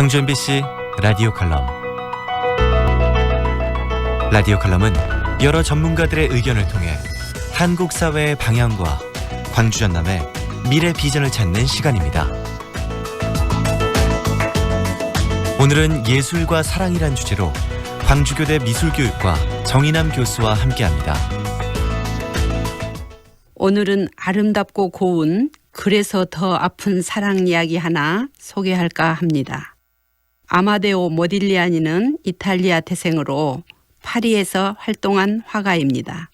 광주 MBC 라디오 칼럼 라디오 칼럼은 여러 전문가들의 의견을 통해 한국 사회의 방향과 광주 전남의 미래 비전을 찾는 시간입니다. 오늘은 예술과 사랑이란 주제로 광주교대 미술교육과 정인남 교수와 함께합니다. 오늘은 아름답고 고운 그래서 더 아픈 사랑 이야기 하나 소개할까 합니다. 아마데오 모딜리아니는 이탈리아 태생으로 파리에서 활동한 화가입니다.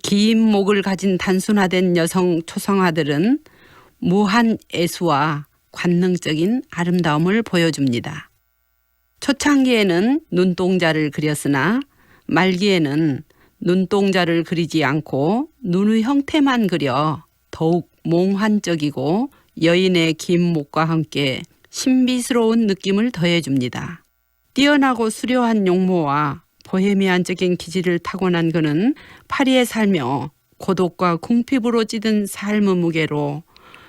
긴 목을 가진 단순화된 여성 초성화들은 무한 애수와 관능적인 아름다움을 보여줍니다. 초창기에는 눈동자를 그렸으나 말기에는 눈동자를 그리지 않고 눈의 형태만 그려 더욱 몽환적이고 여인의 긴 목과 함께 신비스러운 느낌을 더해줍니다. 뛰어나고 수려한 용모와 보헤미안적인 기질을 타고난 그는 파리에 살며 고독과 궁핍으로 찌든 삶의 무게로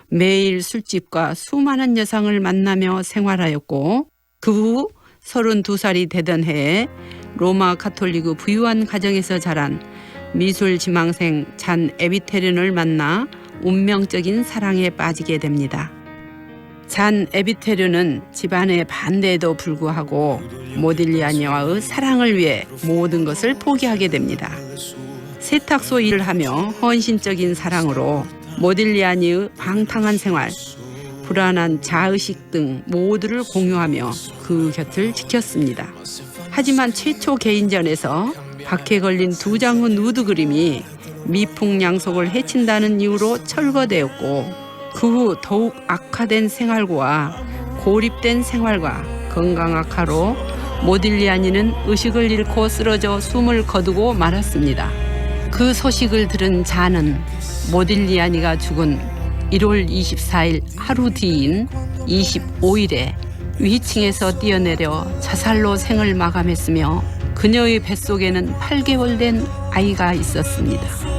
매일 술집과 수많은 여성을 만나며 생활하였고 그 후 32살이 되던 해에 로마 카톨릭의 부유한 가정에서 자란 미술 지망생 잔 에비테른을 만나 운명적인 사랑에 빠지게 됩니다. 잔 에비테르는 집안의 반대에도 불구하고 모딜리아니와의 사랑을 위해 모든 것을 포기하게 됩니다. 세탁소 일을 하며 헌신적인 사랑으로 모딜리아니의 방탕한 생활, 불안한 자의식 등 모두를 공유하며 그 곁을 지켰습니다. 하지만 최초 개인전에서 박해 걸린 두 장의 누드 그림이 미풍양속을 해친다는 이유로 철거되었고 그 후 더욱 악화된 생활과 고립된 생활과 건강 악화로 모딜리아니는 의식을 잃고 쓰러져 숨을 거두고 말았습니다. 그 소식을 들은 자는 모딜리아니가 죽은 1월 24일 하루 뒤인 25일에 위층에서 뛰어내려 자살로 생을 마감했으며 그녀의 뱃속에는 8개월 된 아이가 있었습니다.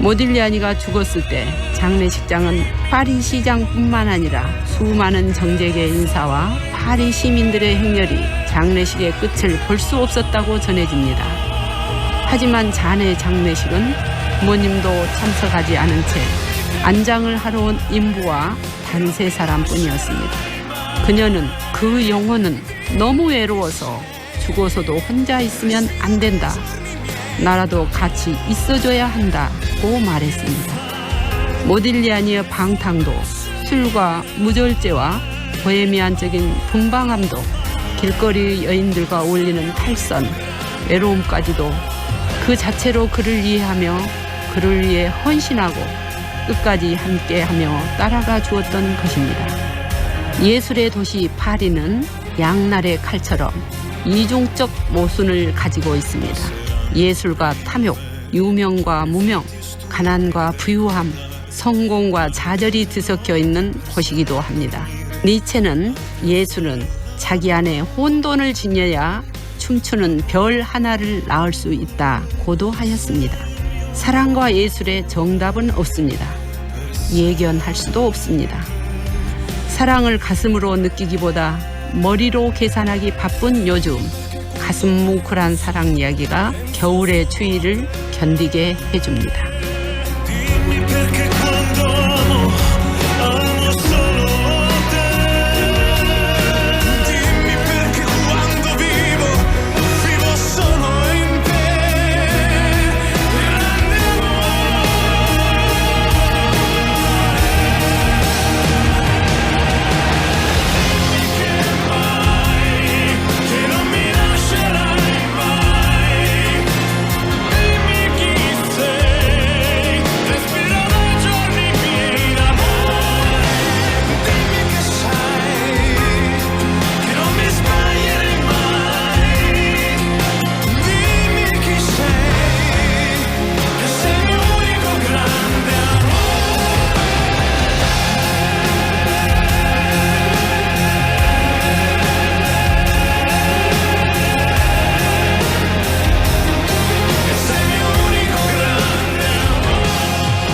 모딜리아니가 죽었을 때 장례식장은 파리 시장뿐만 아니라 수많은 정재계 인사와 파리 시민들의 행렬이 장례식의 끝을 볼 수 없었다고 전해집니다. 하지만 자네 장례식은 부모님도 참석하지 않은 채 안장을 하러 온 인부와 단세 사람뿐이었습니다. 그녀는 그 영혼은 너무 외로워서 죽어서도 혼자 있으면 안 된다. 나라도 같이 있어줘야 한다 고 말했습니다. 모딜리아니의 방탕도 술과 무절제와 보헤미안적인 분방함도 길거리 여인들과 어울리는 탈선, 외로움까지도 그 자체로 그를 이해하며 그를 위해 헌신하고 끝까지 함께하며 따라가 주었던 것입니다. 예술의 도시 파리는 양날의 칼처럼 이중적 모순을 가지고 있습니다. 예술과 탐욕, 유명과 무명, 가난과 부유함, 성공과 좌절이 뒤섞여 있는 곳이기도 합니다. 니체는 예술은 자기 안에 혼돈을 지녀야 춤추는 별 하나를 낳을 수 있다 고도 하였습니다. 사랑과 예술의 정답은 없습니다. 예견할 수도 없습니다. 사랑을 가슴으로 느끼기보다 머리로 계산하기 바쁜 요즘 가슴 뭉클한 사랑 이야기가 겨울의 추위를 견디게 해줍니다.